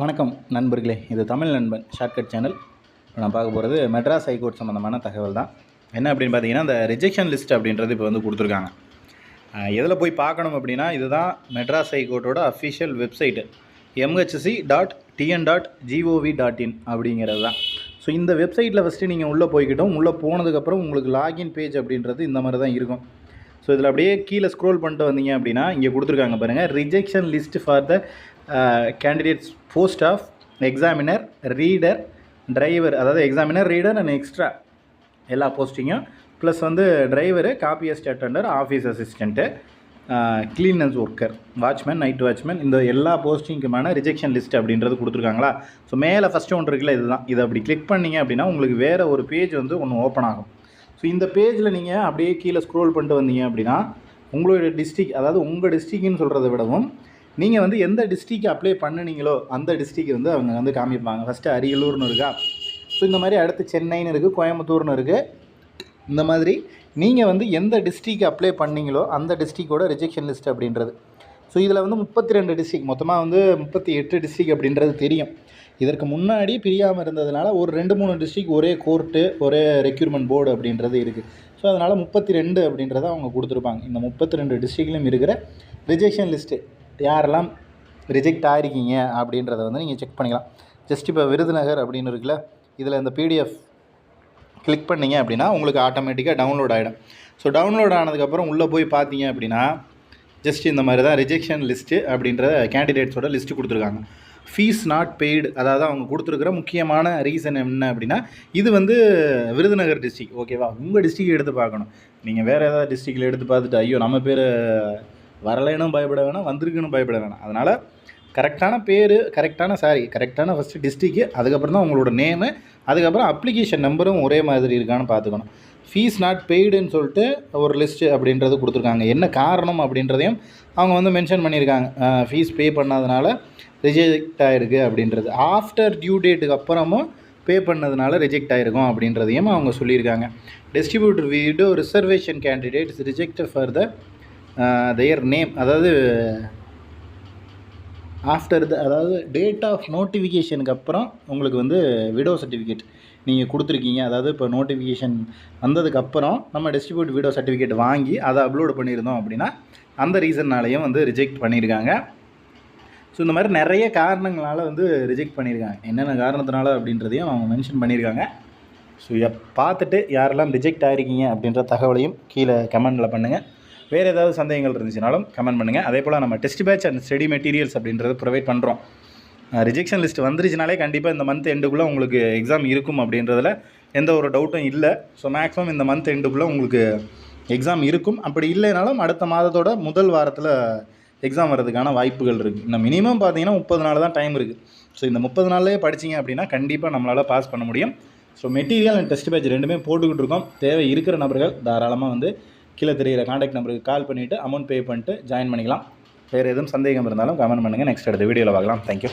வணக்கம் நண்பர்களே இது தமிழ் நண்பன் ஷார்ட்கட் சேனல் இப்போ நான் பார்க்க போகிறது மெட்ராஸ் ஹைகோர்ட் சம்மந்தமான தகவல் தான். என்ன அப்படின்னு பார்த்தீங்கன்னா இந்த ரிஜெக்ஷன் லிஸ்ட் அப்படின்றது இப்போ வந்து கொடுத்துருக்காங்க. எதில் போய் பார்க்கணும் அப்படின்னா இதுதான் Madras ஹைகோர்ட்டோட official website MHC dot TN dot GOV dot in அப்படிங்கிறது தான். ஸோ இந்த வெப்சைட்டில் ஃபஸ்ட்டு நீங்கள் உள்ளே போய்கிட்டோம் உள்ளே போனதுக்கப்புறம் உங்களுக்கு லாகின் பேஜ் அப்படின்றது இந்த மாதிரி தான் இருக்கும். ஸோ இதில் அப்படியே கீழே ஸ்க்ரோல் பண்ணிட்டு வந்தீங்க அப்படின்னா இங்கே கொடுத்துருக்காங்க பாருங்கள் rejection list for the candidates post of examiner reader driver அதாவது எக்ஸாமினர் ரீடர் அண்ட் எக்ஸ்ட்ரா எல்லா போஸ்டிங்கும் ப்ளஸ் வந்து driver copyist attender office assistant cleaners worker watchman night watchman இந்த எல்லா போஸ்டிங்க்குமான ரிஜெக்ஷன் லிஸ்ட் அப்படின்றது கொடுத்துருக்காங்களா? ஸோ மேலே ஃபஸ்ட்டு ஒன்று இருக்குல்ல இதுதான். இதை அப்படி கிளிக் பண்ணீங்க அப்படின்னா உங்களுக்கு வேறு ஒரு பேஜ் வந்து ஒன்று ஓப்பன் ஆகும். ஸோ இந்த பேஜில் நீங்கள் அப்படியே கீழே ஸ்க்ரோல் பண்ணிட்டு வந்தீங்க அப்படின்னா உங்களுடைய டிஸ்ட்ரிக் அதாவது உங்கள் டிஸ்ட்ரிக்னு சொல்கிறத விடவும் நீங்கள் வந்து எந்த டிஸ்ட்ரிக்கு அப்ளை பண்ணுனீங்களோ அந்த டிஸ்ட்ரிக் வந்து அவங்க வந்து காமிப்பாங்க. ஃபஸ்ட்டு அரியலூர்னு இருக்கா? ஸோ இந்த மாதிரி அடுத்து சென்னைன்னு இருக்குது கோயம்புத்தூர்னு இருக்குது இந்த மாதிரி நீங்கள் வந்து எந்த டிஸ்ட்ரிக்கு அப்ளை பண்ணீங்களோ அந்த டிஸ்ட்ரிக்கோட ரிஜெக்ஷன் லிஸ்ட் அப்படின்றது. ஸோ இதில் வந்து முப்பத்தி ரெண்டு டிஸ்ட்ரிக் மொத்தமாக வந்து முப்பத்தி எட்டு டிஸ்ட்ரிக் அப்படின்றது தெரியும். இதற்கு முன்னாடி பிரியாமல் இருந்ததுனால ஒரு ரெண்டு மூணு டிஸ்ட்ரிக் ஒரே கோர்ட்டு ஒரே ரெக்யூர்மெண்ட் போர்டு அப்படின்றது இருக்குது ஸோ அதனால் முப்பத்தி ரெண்டு அப்படின்றத அவங்க கொடுத்துருப்பாங்க. இந்த முப்பத்தி ரெண்டு டிஸ்ட்ரிக்லையும் இருக்கிற ரிஜெக்ஷன் லிஸ்ட்டு யாரெல்லாம் ரிஜெக்ட் ஆகிருக்கீங்க அப்படின்றத வந்து நீங்கள் செக் பண்ணிக்கலாம். ஜஸ்ட் இப்போ விருதுநகர் அப்படின்னு இருக்குல்ல இதில் இந்த பிடிஎஃப் கிளிக் பண்ணிங்க அப்படின்னா உங்களுக்கு ஆட்டோமேட்டிக்காக டவுன்லோட் ஆகிடும் ஸோ டவுன்லோட் ஆனதுக்கப்புறம் உள்ளே போய் பார்த்தீங்க அப்படின்னா ஜஸ்ட் இந்த மாதிரி தான் ரிஜெக்ஷன் லிஸ்ட்டு அப்படின்ற கேண்டிடேட்ஸோட லிஸ்ட்டு கொடுத்துருக்காங்க. ஃபீஸ் நாட் பெய்டு அதாவது அவங்க கொடுத்துருக்குற முக்கியமான ரீசன் என்ன அப்படின்னா இது வந்து விருதுநகர் டிஸ்ட்ரிக் ஓகேவா உங்கள் டிஸ்ட்ரிக் எடுத்து பார்க்கணும். நீங்கள் வேறு ஏதாவது டிஸ்ட்ரிக்டில் எடுத்து பார்த்துட்டு ஐயோ நம்ம பேர் வரலைன்னு பயப்பட வேணாம் வந்திருக்குன்னு பயப்பட வேணாம். அதனால் கரெக்டான பேர் கரெக்டான சாரி கரெக்டான ஃபஸ்ட்டு டிஸ்ட்ரிக்கு அதுக்கப்புறம் தான் உங்களோட நேமு அதுக்கப்புறம் அப்ளிகேஷன் நம்பரும் ஒரே மாதிரி இருக்கான்னு பார்த்துக்கணும். ஃபீஸ் நாட் பெய்டுன்னு சொல்லிட்டு ஒரு லிஸ்ட்டு அப்படின்றது கொடுத்துருக்காங்க. என்ன காரணம் அப்படின்றதையும் அவங்க வந்து மென்ஷன் பண்ணியிருக்காங்க. ஃபீஸ் பே பண்ணாதனால ரிஜெக்ட் ஆகிருக்கு அப்படின்றது. ஆஃப்டர் டியூ டேட்டுக்கு அப்புறமும் பே பண்ணதுனால ரிஜெக்ட் ஆகிருக்கும் அப்படின்றதையும் அவங்க சொல்லியிருக்காங்க. டிஸ்ட்ரிபியூட்டர் வீடு reservation candidates reject for the their name அதாவது ஆஃப்டர் த அதாவது டேட் ஆஃப் நோட்டிஃபிகேஷனுக்கு அப்புறம் உங்களுக்கு வந்து விடோ சர்டிஃபிகேட் நீங்கள் கொடுத்துருக்கீங்க. அதாவது இப்போ நோட்டிஃபிகேஷன் வந்ததுக்கப்புறம் நம்ம டிஸ்ட்ரிபியூட் வீடியோ சர்டிஃபிகேட் வாங்கி அதை அப்லோடு பண்ணியிருந்தோம் அப்படின்னா அந்த ரீசன்னாலையும் வந்து ரிஜெக்ட் பண்ணியிருக்காங்க. ஸோ இந்த மாதிரி நிறைய காரணங்களால் வந்து ரிஜெக்ட் பண்ணியிருக்காங்க. என்னென்ன காரணத்தினால அப்படின்றதையும் அவங்க மென்ஷன் பண்ணியிருக்காங்க. ஸோ எப் பார்த்துட்டு யாரெல்லாம் ரிஜெக்ட் ஆகிருக்கீங்க அப்படின்ற தகவலையும் கீழே கமெண்டில் பண்ணுங்கள் வேறு ஏதாவது சந்தேகங்கள் இருந்துச்சுனாலும் கமெண்ட் பண்ணுங்கள் அதே போல் நம்ம test batch and study materials அப்படின்றத ப்ரொவைட் பண்ணுறோம் ரிஜெக்ஷன் லிஸ்ட் வந்துருச்சுனாலே கண்டிப்பாக இந்த மந்த் எண்டுக்குள்ளே உங்களுக்கு எக்ஸாம் இருக்கும் அப்படின்றதில் எந்த ஒரு டவுட்டும் இல்லை. ஸோ மேக்ஸிமம் இந்த மந்த் எண்டுக்குள்ளே உங்களுக்கு எக்ஸாம் இருக்கும். அப்படி இல்லைனாலும் அடுத்த மாதத்தோட முதல் வாரத்தில் எக்ஸாம் வர்றதுக்கான வாய்ப்புகள் இருக்குது இன்னும் மினிமம் பார்த்தீங்கன்னா முப்பது நாள் தான் டைம் இருக்குது ஸோ இந்த முப்பது நாள்லேயே படிச்சிங்க அப்படின்னா கண்டிப்பாக நம்மளால் பாஸ் பண்ண முடியும். So material and test batch ரெண்டுமே போட்டுக்கிட்டு இருக்கோம். தேவை இருக்கிற நபர்கள் தாராளமாக வந்து கீழே தெரிகிற காண்டாக்ட் நம்பருக்கு கால் பண்ணிவிட்டு அமௌண்ட் பே பண்ணிட்டு ஜாயின் பண்ணிக்கலாம். வேறு எதுவும் சந்தேகம் இருந்தாலும் கமெண்ட் பண்ணுங்கள் நெக்ஸ்ட் அடுத்த வீடியோவில் பார்க்கலாம். தேங்க்யூ